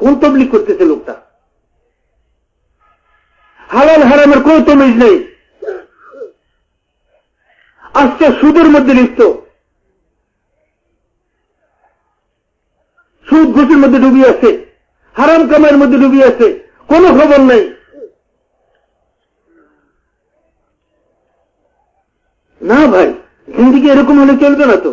কোন তবলিক করতেছে লোকটা? হালাল হারামের কোন তমিজ নেই। আজকে সুদের মধ্যে লিপ্ত। সুদ ঘুষের মধ্যে ডুবি আছে। হারাম কামের মধ্যে ডুবি আছে। কোনো খবর নাই। না ভাই জিন্দিগি এরকম হলে চলবে না তো।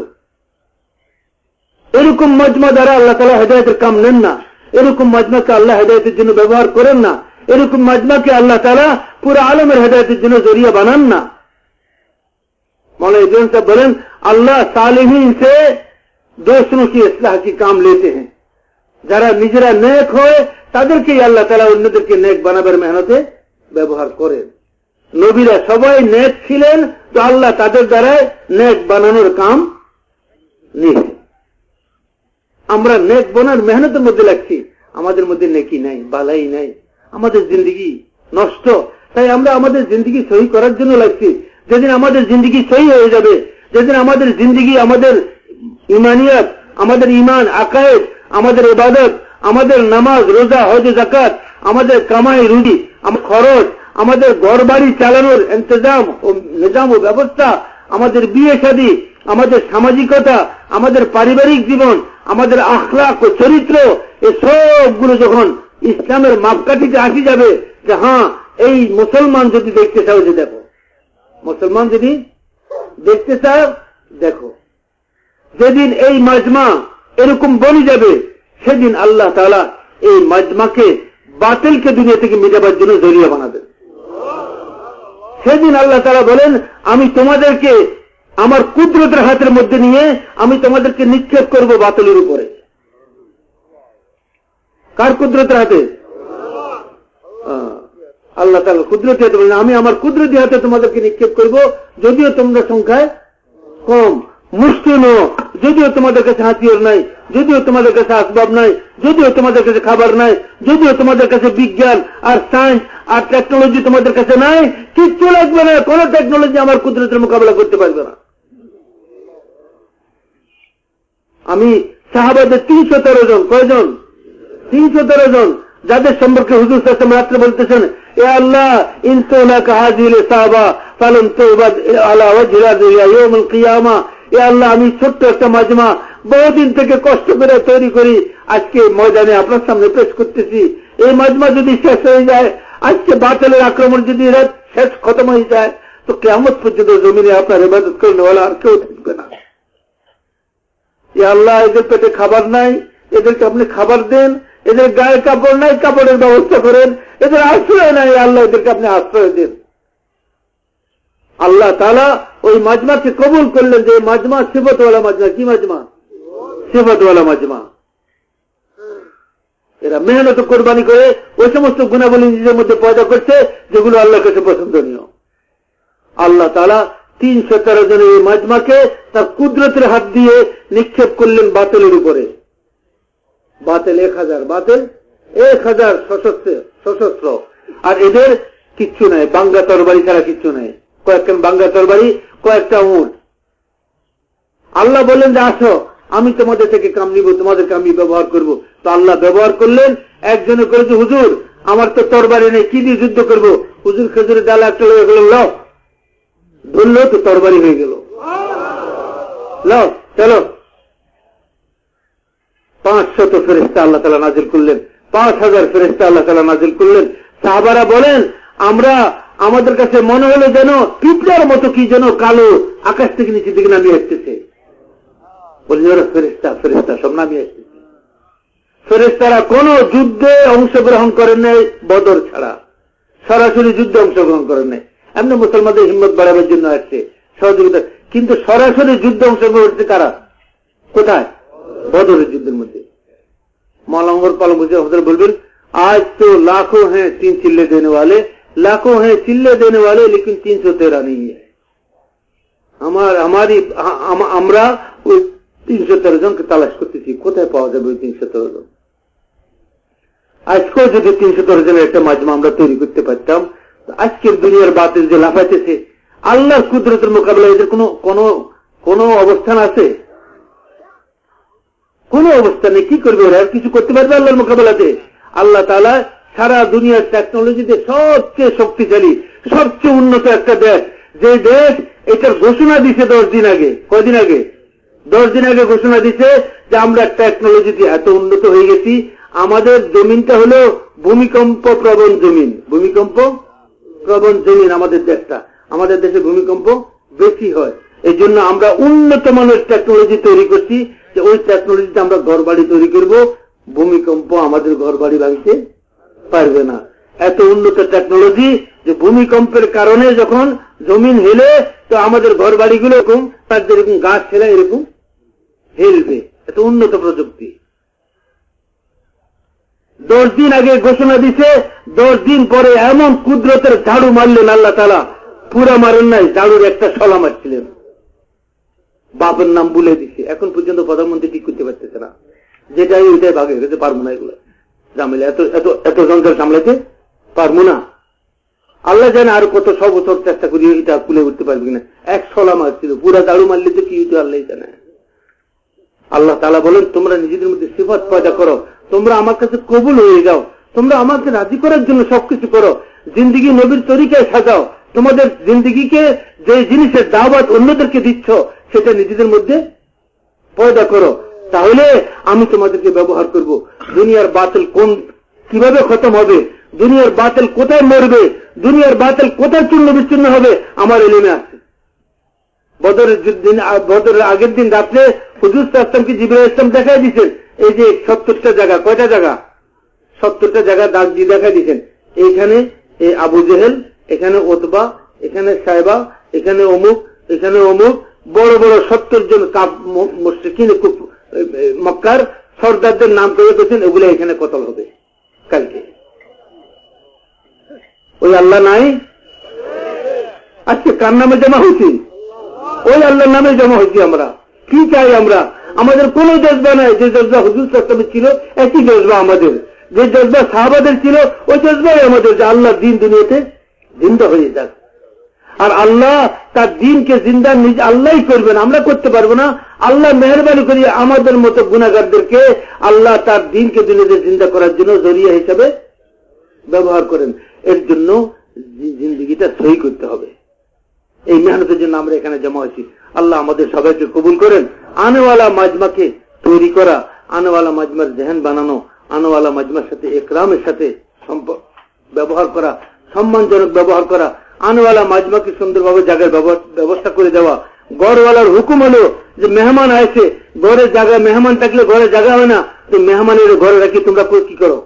এরকম মজমা দ্বারা আল্লাহ তালা হেদায়তের কাম নেন না। এরকম মজমাকে আল্লাহ হেদায়তের জন্য ব্যবহার করেন না এরকম মজমাকে আল্লাহ তালা পুরো আলমের হেদায়তের জন্য জরিয়া বানান না मौलाना इब्राहिम साहब बोलें अल्लाह सालिहीन से दूसरों की इसलाह की काम लेते हैं যারা নিজেরা নেক হয় তাদেরকেই আল্লাহ তালা অন্যদেরকে নেক বানাবার মেহনতে ব্যবহার করেন নবীরা সবাই নেক ছিলেন তো আল্লাহ তাদের দ্বারাই নেক বানানোর কাম নিয়েছে আমরা নেক বানার মেহনতের মধ্যে লাগছি। আমাদের মধ্যে নেকি নাই, বালাই নাই। আমাদের জিন্দগি নষ্ট। তাই আমরা আমাদের জিন্দগি সহি করার জন্য লাগছি। যেদিন আমাদের জিন্দগি সহি হয়ে যাবে, যেদিন আমাদের জিন্দগি, আমাদের ইমানিয়াত, আমাদের ইমান আকায়েদ, আমাদের ইবাদত, আমাদের নামাজ, রোজা, হজ জাকাত আমাদের কামাই রুজি আমার খরচ, আমাদের ঘর বাড়ি চালানোর ইন্তজাম ও নিজাম ও ব্যবস্থা, আমাদের বিয়ে শাদী, আমাদের সামাজিকতা, আমাদের পারিবারিক জীবন আমাদের আখলাক ও চরিত্র এই সবগুলো যখন ইসলামের মাপকাঠিতে আসি যাবে, যে হ্যাঁ এই মুসলমান যদি দেখতে চাও যে দেখো। মুসলমান যদি দেখতে চাও, দেখো। যেদিন এই মাজমা এরকম বনি যাবে, সেদিন আল্লাহ তালা এই মাজমাকে বাতিলকে দুনিয়া থেকে মেটাবার জন্য জরিয়া বানাবেন। সেদিন আল্লাহ তারা বলেন, আমি তোমাদেরকে আমার কুদরতের হাতের মধ্যে নিয়ে আমি তোমাদেরকে নিক্ষেপ করব বাতিলের উপরে। কার কুদরতের হাতে? আল্লাহ তালা কুদরতি হাতে বলেন, আমি আমার কুদরতি হাতে তোমাদেরকে নিক্ষেপ করব, যদিও তোমরা সংখ্যায় কম মুসলিম যদিও তোমাদের কাছে হাতিয়ার নাই, যদিও তোমাদের কাছে আসবাব নাই, যদিও তোমাদের কাছে খাবার নাই, যদিও তোমাদের কাছে বিজ্ঞান আর সায়েন্স আর টেকনোলজি তোমাদের কাছে নাই, কিচ্ছু লাগবে না, কোন টেকনোলজি আমার কুদরতের মোকাবেলা করতে পারবে না। আমি সাহাবাদের তিনশো তেরো জন, কয়জন? তিনশো তেরো জন, যাদের সম্পর্কে হুজুর সাহেব রাত্রে বলতেছেন, এ আল্লাহ কিয়ামা। এ আল্লাহ, আমি ছোট্ট একটা মাজমা বহুদিন থেকে কষ্ট করে তৈরি করি, আজকে ময়দানে আপনার সামনে পেশ করতেছি। এই মাজমা যদি শেষ হয়ে যায়, আজকে বাতিলের আক্রমণ যদি শেষ খতম হয়ে যায়, তো কেমন পর্যন্ত জমিনে আপনার ইবাদত করলে আর কেউ থাকবে না। আল্লাহ এদের পেটে খাবার নাই, এদেরকে আপনি খাবার দেন, এদের গায়ে কাপড় নাই, কাপড়ের ব্যবস্থা করেন, এদের আশ্রয় নাই, আল্লাহ এদেরকে আপনি আশ্রয় দেন। আল্লাহ তালা ওই মাজমাকে কবুল করলেন যে মাজমা সিবতওয়ালা মাজমা, কি মাজমা? সিবতওয়ালা মাজমা। এরা মেহনত কোরবানি করে ওই সমস্ত গুণাবলী নিজের মধ্যে পয়দা করছে, যেগুলো আল্লাহ কাছে পছন্দনীয়। আল্লাহ তালা তিনশো তেরো জনের এই মাজমাকে তার কুদরতের হাত দিয়ে নিক্ষেপ করলেন বাতিলের উপরে। বাতিল এক হাজার, বাতিল এক হাজার সশস্ত্র সশস্ত্র। আর এদের কিচ্ছু নাই বাঙ্গা তরবারি ছাড়া কিচ্ছু নাই। কয়েকটা বাঙ্গা তরবারি, কয়েকটা উঠ আল্লাহ বললেন যে, আসো, আমি তোমাদের থেকে কাম নিব, তোমাদেরকে আমি ব্যবহার করব। তো আল্লাহ ব্যবহার করলেন, একজনে করেছে, হুজুর, আমার তো তরবারি নেই, কি দিয়ে যুদ্ধ করব? হুজুর খেজুরের ডালা একটা লেগে গেল লও ধরলো, তো তরবারি হয়ে গেল। লও চলো। পাঁচ শত ফেরেস্তা আল্লাহ তালা নাজিল করলেন পাঁচ হাজার ফেরেস্তা আল্লাহ তালা নাজিল করলেন। সাহাবারা বলেন, আমরা, আমাদের কাছে মনে হলো যেন পিঁপড়ার মতো কি যেন কালো আকাশ থেকে নিচে দিকে নামিয়ে আসতেছে। বলি, ওরা ফেরেস্তা ফেরেস্তা সব নামিয়ে আসতেছে। ফেরেস্তারা কোন যুদ্ধে অংশগ্রহণ করেন নাই, বদর ছাড়া। সরাসরি যুদ্ধে অংশগ্রহণ করেন নাই। এমনি মুসলমানদের হিম্মত বাড়াবার জন্য আসছে সহযোগিতা। কিন্তু সরাসরি যুদ্ধে অংশগ্রহণ করছে কারা? কোথায়? বদরের যুদ্ধের মধ্যে मौलांगर पाल मुझे हजरत बोलबिन आज तो लाखों हैं तीन चिल्ले देने वाले लाखों हैं चिल्ले देने वाले लेकिन तीन सौ तेरह नहीं है আমার আমারই আম- আমরা ওই তিনশো তেরো জনকে তালাশ করতেছি কোথায় পাওয়া যাবে ওই তিনশো তেরো জন আজকেও যদি তিনশো তেরো জনের একটা মাজমা আমরা তৈরি করতে পারতাম তো আজকের দুনিয়ার বাতিল যে লাফাইতেছে আল্লাহর কুদরতের মোকাবেলা এদের কোনো কোনো কোনো অবস্থান আছে কোন অবস্থা নেই, কি করবে ওরা? আর কিছু করতে পারবে আল্লাহর মোকাবেলাতে? আল্লাহ তালা সারা দুনিয়ার টেকনোলজিতে সবচেয়ে শক্তিশালী, সবচেয়ে উন্নত একটা দেশ। যে দেশ এটার ঘোষণা দিছে দশ দিন আগে। কয়দিন আগে? দশ দিন আগে ঘোষণা দিছে যে আমরা টেকনোলজিতে এত উন্নত হয়ে গেছি। আমাদের জমিনটা হলো ভূমিকম্প প্রবণ জমিন। ভূমিকম্প প্রবণ জমিন আমাদের দেশটা। আমাদের দেশে ভূমিকম্প বেশি হয়। এই জন্য আমরা উন্নত মানের টেকনোলজি তৈরি করছি। যে ওই টেকনোলজিতে আমরা ঘর বাড়ি তৈরি করব, ভূমিকম্প আমাদের ঘর বাড়ি ভাঙতে পারবে না। এত উন্নত টেকনোলজি যে ভূমিকম্পের কারণে যখন জমিন হেলে, তো আমাদের ঘর বাড়িগুলো এরকম, তার যেরকম গাছ ছেলে এরকম হেলবে। এত উন্নত প্রযুক্তি। দশ দিন আগে ঘোষণা দিছে, দশ দিন পরে এমন কুদরতের ঝাড়ু মারলেন আল্লাহ তালা পুরা মারেন নাই, ঝাড়ুর একটা সলা মারছিলেন। বাপের নাম বলে দিছে। এখন পর্যন্ত প্রধানমন্ত্রী ঠিক করতে পারতেছে না? যেটাই ওইটাই ভাগে গেছে পারব না এগুলো। জামেলে এত এত এত সংসার সামলাতে পারব না। আল্লাহ জানে আর কত সব বছর চেষ্টা করি এটা খুলে উঠতে পারবি কিনা। এক সলা মারছিল পুরা দাড়ু মারলে তো কি হইতো আল্লাহ জানে। আল্লাহ তালা বলেন, তোমরা নিজেদের মধ্যে সিফত পয়দা করো। তোমরা আমার কাছে কবুল হয়ে যাও। তোমরা আমাকে রাজি করার জন্য সবকিছু করো। জিন্দিগি নবীর তরিকায় সাজাও। তোমাদের জিন্দিগিকে যে জিনিসের দাওয়াত অন্যদেরকে দিচ্ছ সেটা নিজেদের মধ্যে পয়দা করো। তাহলে আমি তোমাদেরকে ব্যবহার করব। দুনিয়ার বাতিল কোন কীভাবে খতম হবে? দুনিয়ার বাতিল কোথায় মরবে? দুনিয়ার বাতিল কোথায় চূর্ণ বিচ্ছিন্ন হবে? আমার এলিমে আছে। বদরের দিন বদরের আগের দিন রাত্রে হুজুর আসলামকে জিবুল ইসলাম দেখাই দিচ্ছেন এই যে সত্তরটা জায়গা, কয়টা জায়গা? সত্তরটা জায়গা দাগ দিয়ে দেখাই দিচ্ছেন এইখানে এই আবু জেহেল, এখানে ওতবা, এখানে সাহেবা এখানে অমুক এখানে অমুক বড় বড় সত্তর জন মুসলিম মক্কার সর্দারদের নাম করে দিয়েছেন, এগুলো এখানে কতল হবে? কালকে। ওই আল্লাহ নাই? আজকে কার নামে জমা হয়েছি? ওই আল্লাহর নামে জমা হয়েছি আমরা। কি চাই আমরা? আমাদের কোন জজবা নাই। যে জজবা হুজুর সাস্তামে ছিল, একই জজবা আমাদের। যে জজবা সাহাবাদের ছিল, ওই জজবাই আমাদের, যে আল্লাহ দিন দুনিয়াতে জিন্দা হয়ে যাক। আর আল্লাহ তার দিনকে জিন্দা নিজ আল্লাহই করবেন। আমরা করতে পারব না। আল্লাহ মেহরবানি করি আমাদের মতো গুণাগারদেরকে আল্লাহ তার দিনকে দুনিয়াতে জিন্দা করার জন্য জরিয়া হিসাবে ব্যবহার করেন, এর জন্য জিন্দিগিটা সহি করতে হবে। এই মেহনতের জন্য আমরা এখানে জমা হয়েছি। আল্লাহ আমাদের সবাইকে কবুল করেন। আনেওয়ালা মাজমাকে তৈরি করা, আনেওয়ালা মাজমার জেহেন বানানো, আনেওয়ালা মাজমার সাথে একরামের সাথে ব্যবহার করা, সম্মানজনক ব্যবহার করা আনেওয়ালা মাজমাকে সুন্দরভাবে জায়গায় ব্যবস্থা করে দেওয়া। গড়ওয়ালার হুকুম হলো যে মেহমান আছে ঘরের জায়গায় মেহমান থাকলে ঘরে জায়গা হয় না, তো মেহমানের ঘরে রাখি, তোমরা কি করো?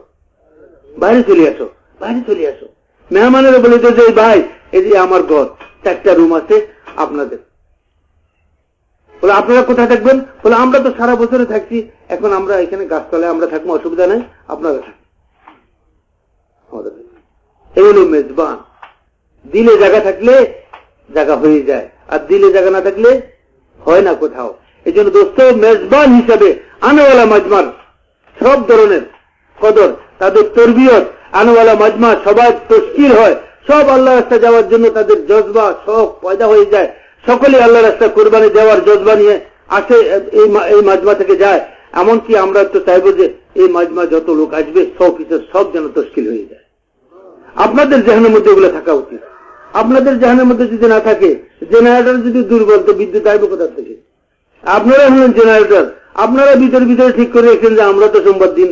বাইরে চলে আসো, বাইরে চলে আসো। মেহমানের বলে যে ভাই, এই যে আমার ঘর, চারটা রুম আছে, আপনাদের। বলে, আপনারা কোথায় থাকবেন? বলে, আমরা তো সারা বছরে থাকছি, এখন আমরা এখানে গাছতলায় আমরা থাকব, অসুবিধা নেই, আপনারা থাকবেন। এই হলো মেজবান। দিলে জায়গা থাকলে জায়গা হয়ে যায়, আর দিলে জায়গা না থাকলে হয় না কোথাও। এই জন্য দোস্ত, মেজবান হিসাবে আনোয়ালা মাজমার সব ধরনের কদর, তাদের তরবিয়ত, আনোয়ালা মাজমা সবাই তস্কির হয়। সব আল্লাহ রাস্তা যাওয়ার জন্য তাদের জজবা শখ পয়দা হয়ে যায়। সকলে আল্লাহ রাস্তা কোরবানি দেওয়ার জজবা নিয়ে আসে, এই মাজমা থেকে যায়। এমনকি আমরা তো চাইব যে এই মাজমা যত লোক আসবে সব কিছু সব যেন তস্কিল হয়ে যায়। আপনাদের জেহানের মধ্যে ওগুলো থাকা উচিত। আপনাদের জাহানের মধ্যে যদি না থাকে, জেনারেটর যদি দুর্বল তো বিদ্যুৎ আসবে কোথার থেকে। আপনারা হলেন জেনারেটর। আপনারা ভিতরে ভিতরে ঠিক করে রেখেছেন যে আমরা তো সোমবার দিন